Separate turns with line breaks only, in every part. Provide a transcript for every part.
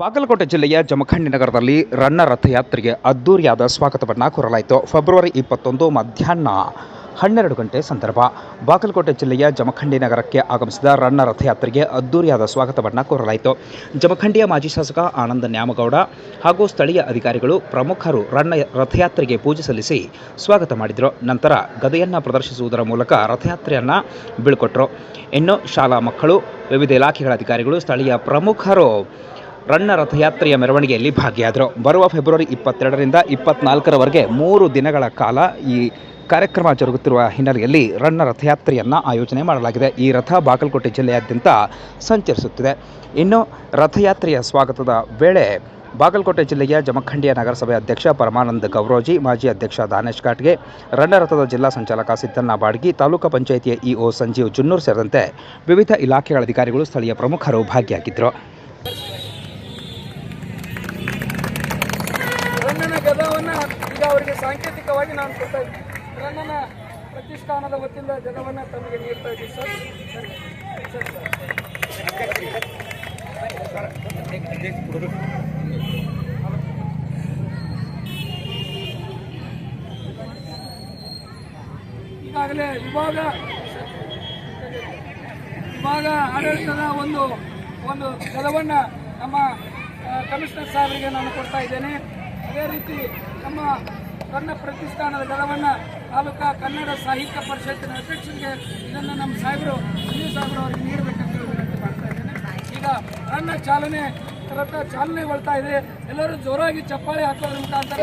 ಬಾಗಲಕೋಟೆ ಜಿಲ್ಲೆಯ ಜಮಖಂಡಿ ನಗರದಲ್ಲಿ ರನ್ನ ರಥಯಾತ್ರೆಗೆ ಅದ್ದೂರಿಯಾದ ಸ್ವಾಗತವನ್ನು ಕೋರಲಾಯಿತು. ಫೆಬ್ರವರಿ ಇಪ್ಪತ್ತೊಂದು ಮಧ್ಯಾಹ್ನ ಹನ್ನೆರಡು ಗಂಟೆ ಸಂದರ್ಭ. ಬಾಗಲಕೋಟೆ ಜಿಲ್ಲೆಯ ಜಮಖಂಡಿ ನಗರಕ್ಕೆ ಆಗಮಿಸಿದ ರನ್ನ ರಥಯಾತ್ರೆಗೆ ಅದ್ದೂರಿಯಾದ ಸ್ವಾಗತವನ್ನು ಕೋರಲಾಯಿತು. ಜಮಖಂಡಿಯ ಮಾಜಿ ಶಾಸಕ ಆನಂದ ನ್ಯಾಮಗೌಡ ಹಾಗೂ ಸ್ಥಳೀಯ ಅಧಿಕಾರಿಗಳು ಪ್ರಮುಖರು ರನ್ನ ರಥಯಾತ್ರೆಗೆ ಪೂಜೆ ಸಲ್ಲಿಸಿ ಸ್ವಾಗತ ಮಾಡಿದರು. ನಂತರ ಗದೆಯನ್ನು ಪ್ರದರ್ಶಿಸುವುದರ ಮೂಲಕ ರಥಯಾತ್ರೆಯನ್ನು ಬೀಳ್ಕೊಟ್ರು. ಇನ್ನು ಶಾಲಾ ಮಕ್ಕಳು, ವಿವಿಧ ಇಲಾಖೆಗಳ ಅಧಿಕಾರಿಗಳು, ಸ್ಥಳೀಯ ಪ್ರಮುಖರು ರನ್ನ ರಥಯಾತ್ರೆಯ ಮೆರವಣಿಗೆಯಲ್ಲಿ ಭಾಗಿಯಾದರು. ಬರುವ ಫೆಬ್ರವರಿ ಇಪ್ಪತ್ತೆರಡರಿಂದ ಇಪ್ಪತ್ನಾಲ್ಕರವರೆಗೆ ಮೂರು ದಿನಗಳ ಕಾಲ ಈ ಕಾರ್ಯಕ್ರಮ ಜರುಗುತ್ತಿರುವ ಹಿನ್ನೆಲೆಯಲ್ಲಿ ರಣ್ಣ ರಥಯಾತ್ರೆಯನ್ನು ಆಯೋಜನೆ ಮಾಡಲಾಗಿದೆ. ಈ ರಥ ಬಾಗಲಕೋಟೆ ಜಿಲ್ಲೆಯಾದ್ಯಂತ ಸಂಚರಿಸುತ್ತಿದೆ. ಇನ್ನು ರಥಯಾತ್ರೆಯ ಸ್ವಾಗತದ ವೇಳೆ ಬಾಗಲಕೋಟೆ ಜಿಲ್ಲೆಯ ಜಮಖಂಡಿಯ ನಗರಸಭೆ ಅಧ್ಯಕ್ಷ ಪರಮಾನಂದ ಗೌರೋಜಿ, ಮಾಜಿ ಅಧ್ಯಕ್ಷ ದಾನೇಶ್ ಕಾಟ್ಗೆ ರಥದ ಜಿಲ್ಲಾ ಸಂಚಾಲಕ ಸಿದ್ದಣ್ಣ ಬಾಡ್ಗಿ, ತಾಲೂಕು ಪಂಚಾಯಿತಿಯ ಇಒ ಸಂಜೀವ್ ಜುನ್ನೂರ್ ಸೇರಿದಂತೆ ವಿವಿಧ ಇಲಾಖೆಗಳ ಅಧಿಕಾರಿಗಳು ಸ್ಥಳೀಯ ಪ್ರಮುಖರು ಭಾಗಿಯಾಗಿದ್ದರು.
ರನ್ನನ ಗದವನ್ನ ಈಗ ಅವರಿಗೆ ಸಾಂಕೇತಿಕವಾಗಿ ನಾನು ಕೊಡ್ತಾ ಇದ್ದೀನಿ. ನನ್ನ ಪ್ರತಿಷ್ಠಾನದ ವತಿಯಿಂದ ಜನವನ್ನ ತಮಗೆ ನೀಡ್ತಾ ಇದ್ದೀನಿ, ಸರ್. ಈಗಾಗಲೇ ವಿಭಾಗ ವಿಭಾಗ ಆಡಳಿತದ ಒಂದು ಒಂದು ಗದವನ್ನು ನಮ್ಮ ಕಮಿಷನರ್ ಸಾಹೇಬರಿಗೆ ನಾನು ಕೊಡ್ತಾ ಇದ್ದೇನೆ. ಅದೇ ರೀತಿ ನಮ್ಮ ಕನ್ನಡ ಪ್ರತಿಷ್ಠಾನದ ಗದವನ್ನು ತಾಲೂಕಾ ಕನ್ನಡ ಸಾಹಿತ್ಯ ಪರಿಷತ್ತಿನ ಅಧ್ಯಕ್ಷರಿಗೆ ಇದನ್ನು ನಮ್ಮ ಸಾಹೇಬರು ಸುನೀಲ್ ಸಾಹೇಬರು ಅವರಿಗೆ ನೀಡಬೇಕಂತ ವಿನಂತಿ ಮಾಡ್ತಾ ಇದ್ದೇನೆ. ಈಗ ನನ್ನ ಚಾಲನೆ, ರಥ ಚಾಲನೆಗೊಳ್ತಾ ಇದೆ. ಎಲ್ಲರೂ ಜೋರಾಗಿ ಚಪ್ಪಾಳೆ ಹಾಕೋದ್ರ ಮುಖಾಂತರ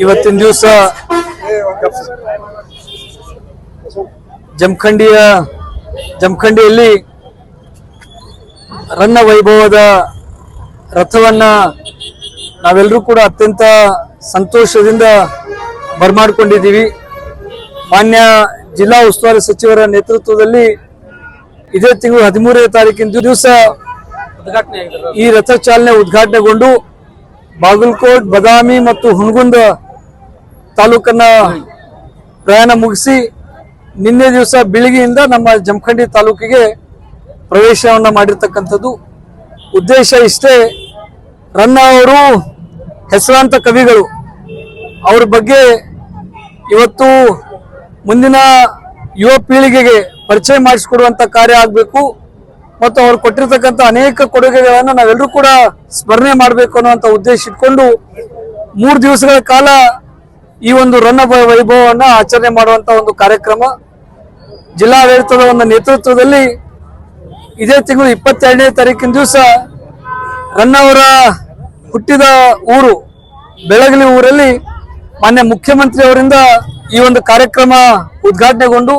ಇವತ್ತಿನ ದಿವಸ ಜಮಖಂಡಿಯ, ಜಮಖಂಡಿಯಲ್ಲಿ ರನ್ನ ವೈಭವದ ರಥವನ್ನ ನಾವೆಲ್ಲರೂ ಕೂಡ ಅತ್ಯಂತ ಸಂತೋಷದಿಂದ ಬರಮಾಡ್ಕೊಂಡಿದ್ದೀವಿ. ಮಾನ್ಯ ಜಿಲ್ಲಾ ಉಸ್ತುವಾರಿ ಸಚಿವರ ನೇತೃತ್ವದಲ್ಲಿ ಇದೇ ತಿಂಗಳು ಹದಿಮೂರನೇ ತಾರೀಕಿನ ದಿವಸ ಈ ರಥ ಚಾಲನೆ ಉದ್ಘಾಟನೆಗೊಂಡು ಬಾಗಲಕೋಟ್, ಬದಾಮಿ ಮತ್ತು ಹುಣಗುಂದ ತಾಲೂಕನ್ನ ಪ್ರಯಾಣ ಮುಗಿಸಿ ನಿನ್ನೆ ದಿವಸ ಬೆಳಿಗ್ಗೆಯಿಂದ ನಮ್ಮ ಜಮಖಂಡಿ ತಾಲೂಕಿಗೆ ಪ್ರವೇಶವನ್ನ ಮಾಡಿರ್ತಕ್ಕಂಥದ್ದು. ಉದ್ದೇಶ ಇಷ್ಟೇ, ರನ್ನ ಅವರು ಹೆಸರಾಂತ ಕವಿಗಳು. ಅವ್ರ ಬಗ್ಗೆ ಇವತ್ತು ಮುಂದಿನ ಯುವ ಪೀಳಿಗೆಗೆ ಪರಿಚಯ ಮಾಡಿಸಿಕೊಡುವಂತ ಕಾರ್ಯ ಆಗಬೇಕು. ಮತ್ತು ಅವ್ರು ಕೊಟ್ಟಿರ್ತಕ್ಕಂಥ ಅನೇಕ ಕೊಡುಗೆಗಳನ್ನು ನಾವೆಲ್ಲರೂ ಕೂಡ ಸ್ಮರಣೆ ಮಾಡಬೇಕು ಅನ್ನುವಂಥ ಉದ್ದೇಶ ಇಟ್ಕೊಂಡು ಮೂರು ದಿವಸಗಳ ಕಾಲ ಈ ಒಂದು ರನ್ನ ವೈಭವವನ್ನು ಆಚರಣೆ ಮಾಡುವಂಥ ಒಂದು ಕಾರ್ಯಕ್ರಮ ಜಿಲ್ಲಾಡಳಿತದ ಒಂದು ನೇತೃತ್ವದಲ್ಲಿ ಇದೇ ತಿಂಗಳು ಇಪ್ಪತ್ತೆರಡನೇ ತಾರೀಕಿನ ದಿವಸ ರನ್ನವರ ಹುಟ್ಟಿದ ಊರು ಬೆಳಗಲಿ ಊರಲ್ಲಿ ಮಾನ್ಯ ಮುಖ್ಯಮಂತ್ರಿ ಅವರಿಂದ ಈ ಒಂದು ಕಾರ್ಯಕ್ರಮ ಉದ್ಘಾಟನೆಗೊಂಡು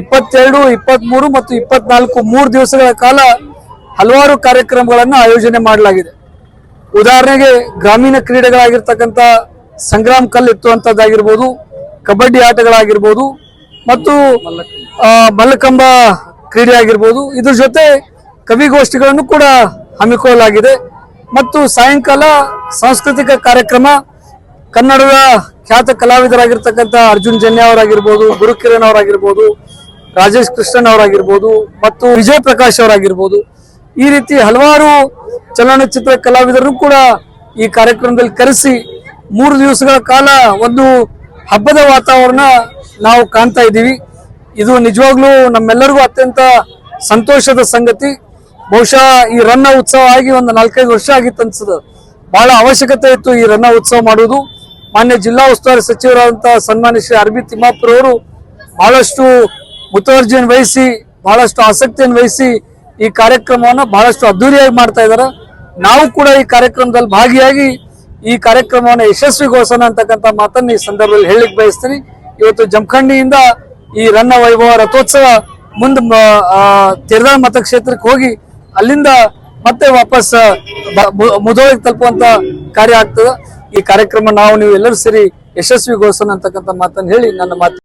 ಇಪ್ಪತ್ತೆರಡು, ಇಪ್ಪತ್ಮೂರು ಮತ್ತು ಇಪ್ಪತ್ನಾಲ್ಕು ಮೂರು ದಿವಸಗಳ ಕಾಲ ಹಲವಾರು ಕಾರ್ಯಕ್ರಮಗಳನ್ನು ಆಯೋಜನೆ ಮಾಡಲಾಗಿದೆ. ಉದಾಹರಣೆಗೆ ಗ್ರಾಮೀಣ ಕ್ರೀಡೆಗಳಾಗಿರ್ತಕ್ಕಂಥ ಸಂಗ್ರಾಮ್ ಕಲ್ ಎತ್ತುವಂಥದ್ದಾಗಿರ್ಬೋದು, ಕಬಡ್ಡಿ ಆಟಗಳಾಗಿರ್ಬೋದು ಮತ್ತು ಮಲ್ಲಕಂಬ ಕ್ರೀಡೆ ಆಗಿರ್ಬೋದು. ಇದ್ರ ಜೊತೆ ಕವಿಗೋಷ್ಠಿಗಳನ್ನು ಕೂಡ ಹಮ್ಮಿಕೊಳ್ಳಲಾಗಿದೆ. ಮತ್ತು ಸಾಯಂಕಾಲ ಸಾಂಸ್ಕೃತಿಕ ಕಾರ್ಯಕ್ರಮ, ಕನ್ನಡದ ಖ್ಯಾತ ಕಲಾವಿದರಾಗಿರ್ತಕ್ಕಂಥ ಅರ್ಜುನ್ ಜನ್ಯ ಅವರಾಗಿರ್ಬೋದು, ಗುರುಕಿರಣ್ ಅವರಾಗಿರ್ಬೋದು ರಾಜೇಶ್ ಕೃಷ್ಣನ್ ಅವರಾಗಿರ್ಬೋದು ಮತ್ತು ವಿಜಯ್ ಪ್ರಕಾಶ್ ಅವರಾಗಿರ್ಬೋದು. ಈ ರೀತಿ ಹಲವಾರು ಚಲನಚಿತ್ರ ಕಲಾವಿದರು ಕೂಡ ಈ ಕಾರ್ಯಕ್ರಮದಲ್ಲಿ ಕರೆಸಿ ಮೂರು ದಿವಸಗಳ ಕಾಲ ಒಂದು ಹಬ್ಬದ ವಾತಾವರಣ ನಾವು ಕಾಣ್ತಾ ಇದ್ದೀವಿ. ಇದು ನಿಜವಾಗ್ಲೂ ನಮ್ಮೆಲ್ಲರಿಗೂ ಅತ್ಯಂತ ಸಂತೋಷದ ಸಂಗತಿ. ಬಹುಶಃ ಈ ರನ್ನ ಉತ್ಸವ ಆಗಿ ಒಂದು ನಾಲ್ಕೈದು ವರ್ಷ ಆಗಿತ್ತು ಅನ್ಸದು ಬಹಳ ಅವಶ್ಯಕತೆ ಇತ್ತು ಈ ರನ್ನ ಉತ್ಸವ ಮಾಡುವುದು. ಮಾನ್ಯ ಜಿಲ್ಲಾ ಉಸ್ತುವಾರಿ ಸಚಿವರಾದಂತಹ ಸನ್ಮಾನ್ಯ ಶ್ರೀ ಅರ್ಬಿ ತಿಮ್ಮಾಪುರ ಅವರು ಬಹಳಷ್ಟು ಮುತುವರ್ಜಿಯನ್ನು ವಹಿಸಿ, ಬಹಳಷ್ಟು ಆಸಕ್ತಿಯನ್ನು ವಹಿಸಿ ಈ ಕಾರ್ಯಕ್ರಮವನ್ನು ಬಹಳಷ್ಟು ಅದ್ದೂರಿಯಾಗಿ ಮಾಡ್ತಾ ಇದ್ದಾರೆ. ನಾವು ಕೂಡ ಈ ಕಾರ್ಯಕ್ರಮದಲ್ಲಿ ಭಾಗಿಯಾಗಿ ಈ ಕಾರ್ಯಕ್ರಮವನ್ನು ಯಶಸ್ವಿಗೋಸನ ಅಂತಕ್ಕಂಥ ಮಾತನ್ನು ಈ ಸಂದರ್ಭದಲ್ಲಿ ಹೇಳಿಕ್ ಬಯಸ್ತೀನಿ. ಇವತ್ತು ಜಮಖಂಡಿಯಿಂದ ಈ ರನ್ನ ವೈಭವ ರಥೋತ್ಸವ ಮುಂದೆ ತಿರ್ದಾಳ್ ಮತಕ್ಷೇತ್ರಕ್ಕೆ ಹೋಗಿ ಅಲ್ಲಿಂದ ಮತ್ತೆ ವಾಪಸ್ ಮುದೋಳಿಗೆ ತಲುಪುವಂತ ಕಾರ್ಯ ಆಗ್ತದೆ. ಈ ಕಾರ್ಯಕ್ರಮ ನಾವು ನೀವು ಎಲ್ಲರೂ ಸೇರಿ ಯಶಸ್ವಿಗೋಸನ ಅಂತಕ್ಕಂಥ ಮಾತನ್ನು ಹೇಳಿ ನನ್ನ ಮಾತು